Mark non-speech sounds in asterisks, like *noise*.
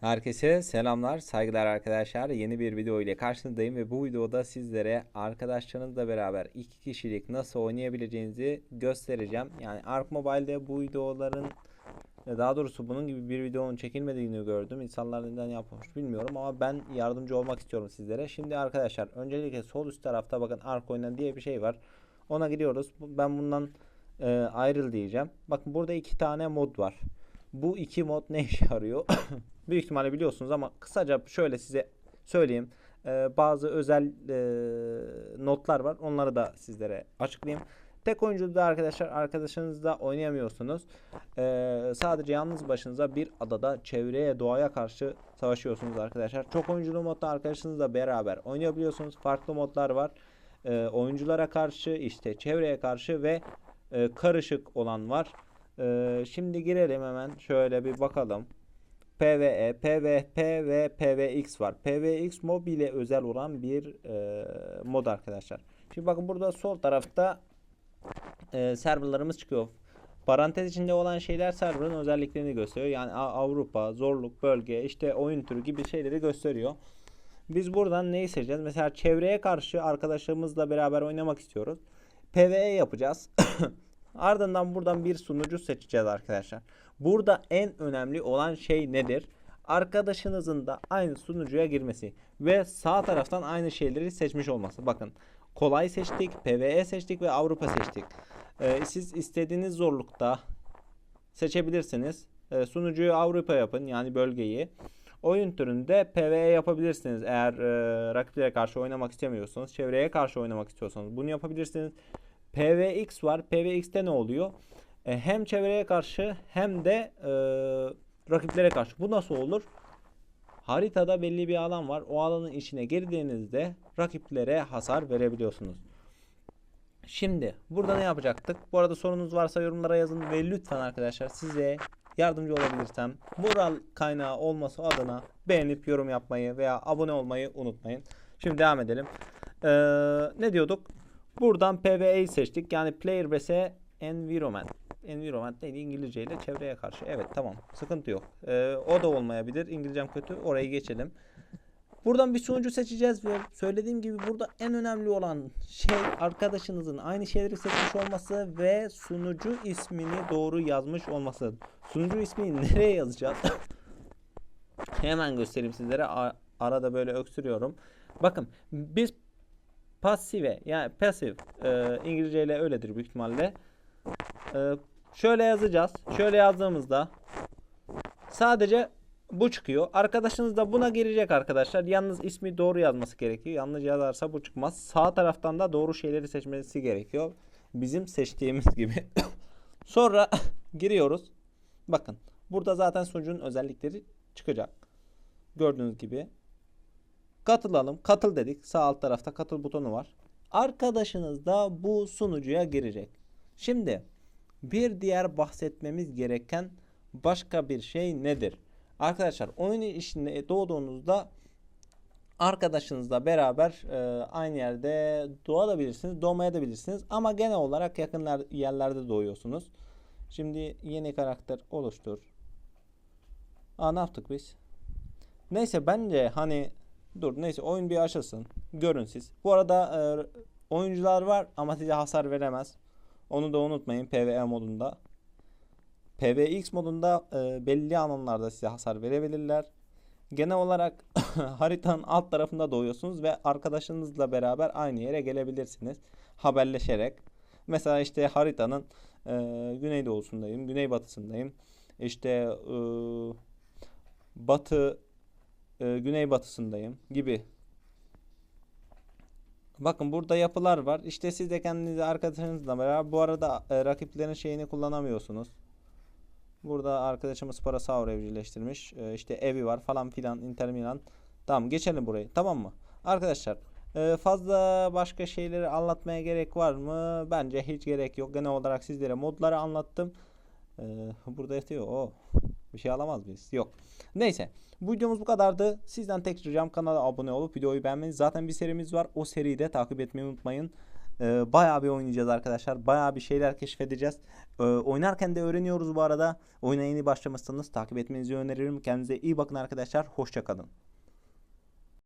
Herkese selamlar, saygılar arkadaşlar. Yeni bir video ile karşınızdayım ve bu videoda sizlere arkadaşlarınızla beraber iki kişilik nasıl oynayabileceğinizi göstereceğim. Yani Ark Mobile'de bu videoların daha doğrusu bunun gibi bir videonun çekilmediğini gördüm. İnsanlar neden yapmış bilmiyorum ama ben yardımcı olmak istiyorum sizlere. Şimdi arkadaşlar öncelikle sol üst tarafta bakın Ark oynan diye bir şey var. Ona gidiyoruz. Ben bundan e, ayrıl diyeceğim. Bakın burada iki tane mod var. Bu iki mod ne işe yarıyor? *coughs* Büyük ihtimalle biliyorsunuz ama kısaca şöyle size söyleyeyim. Ee, bazı özel e, notlar var. Onları da sizlere açıklayayım. Tek oyunculuğda arkadaşlar arkadaşınızla oynayamıyorsunuz. Ee, sadece yalnız başınıza bir adada çevreye doğaya karşı savaşıyorsunuz arkadaşlar. Çok oyunculu modda arkadaşınızla beraber oynayabiliyorsunuz. Farklı modlar var. Ee, oyunculara karşı işte çevreye karşı ve e, karışık olan var. Ee, şimdi girelim hemen şöyle bir bakalım. PvE, PvP ve PvX var. PvX mobile özel olan bir e, mod arkadaşlar. Şimdi bakın burada sol tarafta e, serverlarımız çıkıyor. Parantez içinde olan şeyler serverın özelliklerini gösteriyor. Yani Avrupa, zorluk, bölge, işte oyun türü gibi şeyleri gösteriyor. Biz buradan neyi seçeceğiz? Mesela çevreye karşı arkadaşlarımızla beraber oynamak istiyoruz. PvE yapacağız. *coughs* Ardından buradan bir sunucu seçeceğiz arkadaşlar. Burada en önemli olan şey nedir? Arkadaşınızın da aynı sunucuya girmesi ve sağ taraftan aynı şeyleri seçmiş olması. Bakın kolay seçtik, PvE seçtik ve Avrupa seçtik. Ee, siz istediğiniz zorlukta seçebilirsiniz. Ee, sunucuyu Avrupa yapın yani bölgeyi. Oyun türünde PvE yapabilirsiniz eğer e, rakiplere karşı oynamak istemiyorsanız. Çevreye karşı oynamak istiyorsanız bunu yapabilirsiniz. PVX var. PVX'te ne oluyor? E, hem çevreye karşı hem de e, rakiplere karşı. Bu nasıl olur? Haritada belli bir alan var. O alanın içine girdiğinizde rakiplere hasar verebiliyorsunuz. Şimdi burada ne yapacaktık? Bu arada sorunuz varsa yorumlara yazın ve lütfen arkadaşlar size yardımcı olabilirsem moral kaynağı olması adına beğenip yorum yapmayı veya abone olmayı unutmayın. Şimdi devam edelim. Ee, ne diyorduk? Buradan PVA'yı seçtik. Yani Player vs Environment. Environment neydi? İngilizce ile çevreye karşı. Evet tamam. Sıkıntı yok. Ee, o da olmayabilir. İngilizcem kötü. Orayı geçelim. Buradan bir sunucu seçeceğiz ve söylediğim gibi burada en önemli olan şey arkadaşınızın aynı şeyleri seçmiş olması ve sunucu ismini doğru yazmış olması. Sunucu ismini *laughs* nereye yazacağız? *coughs* Hemen göstereyim sizlere. Arada böyle öksürüyorum. Bakın biz Passive yani passive e, İngilizce ile öyledir büyük ihtimalle. E, şöyle yazacağız. Şöyle yazdığımızda sadece bu çıkıyor. Arkadaşınız da buna girecek arkadaşlar. Yalnız ismi doğru yazması gerekiyor. Yanlış yazarsa bu çıkmaz. Sağ taraftan da doğru şeyleri seçmesi gerekiyor. Bizim seçtiğimiz gibi. *coughs* Sonra *coughs* giriyoruz. Bakın burada zaten sunucunun özellikleri çıkacak. Gördüğünüz gibi Katılalım. Katıl dedik. Sağ alt tarafta katıl butonu var. Arkadaşınız da bu sunucuya girecek. Şimdi bir diğer bahsetmemiz gereken başka bir şey nedir? Arkadaşlar oyun işinde doğduğunuzda arkadaşınızla beraber e, aynı yerde doğabilirsiniz, doğmayabilirsiniz ama genel olarak yakın yerlerde doğuyorsunuz. Şimdi yeni karakter oluştur. Aa ne yaptık biz? Neyse bence hani Dur neyse oyun bir açılsın. Görün siz. Bu arada e, oyuncular var ama size hasar veremez. Onu da unutmayın PvE modunda. PvX modunda e, belli alanlarda size hasar verebilirler. Genel olarak *laughs* haritanın alt tarafında doğuyorsunuz ve arkadaşınızla beraber aynı yere gelebilirsiniz. Haberleşerek. Mesela işte haritanın e, güneydoğusundayım, güneybatısındayım. İşte e, batı e, güneybatısındayım gibi. Bakın burada yapılar var. İşte siz de kendinizi arkadaşınızla beraber bu arada e, rakiplerin şeyini kullanamıyorsunuz. Burada arkadaşımız Parasaur evcilleştirmiş. E, işte evi var falan filan Inter Milan. Tamam geçelim burayı. Tamam mı? Arkadaşlar e, fazla başka şeyleri anlatmaya gerek var mı? Bence hiç gerek yok. Genel olarak sizlere modları anlattım. E, burada yatıyor. Oh. Bir şey alamaz mıyız? Yok. Neyse. Bu videomuz bu kadardı. Sizden tek ricam kanala abone olup videoyu beğenmeniz. Zaten bir serimiz var. O seriyi de takip etmeyi unutmayın. Ee, bayağı bir oynayacağız arkadaşlar. Bayağı bir şeyler keşfedeceğiz. Ee, oynarken de öğreniyoruz bu arada. Oyuna yeni başlamışsanız takip etmenizi öneririm. Kendinize iyi bakın arkadaşlar. Hoşçakalın.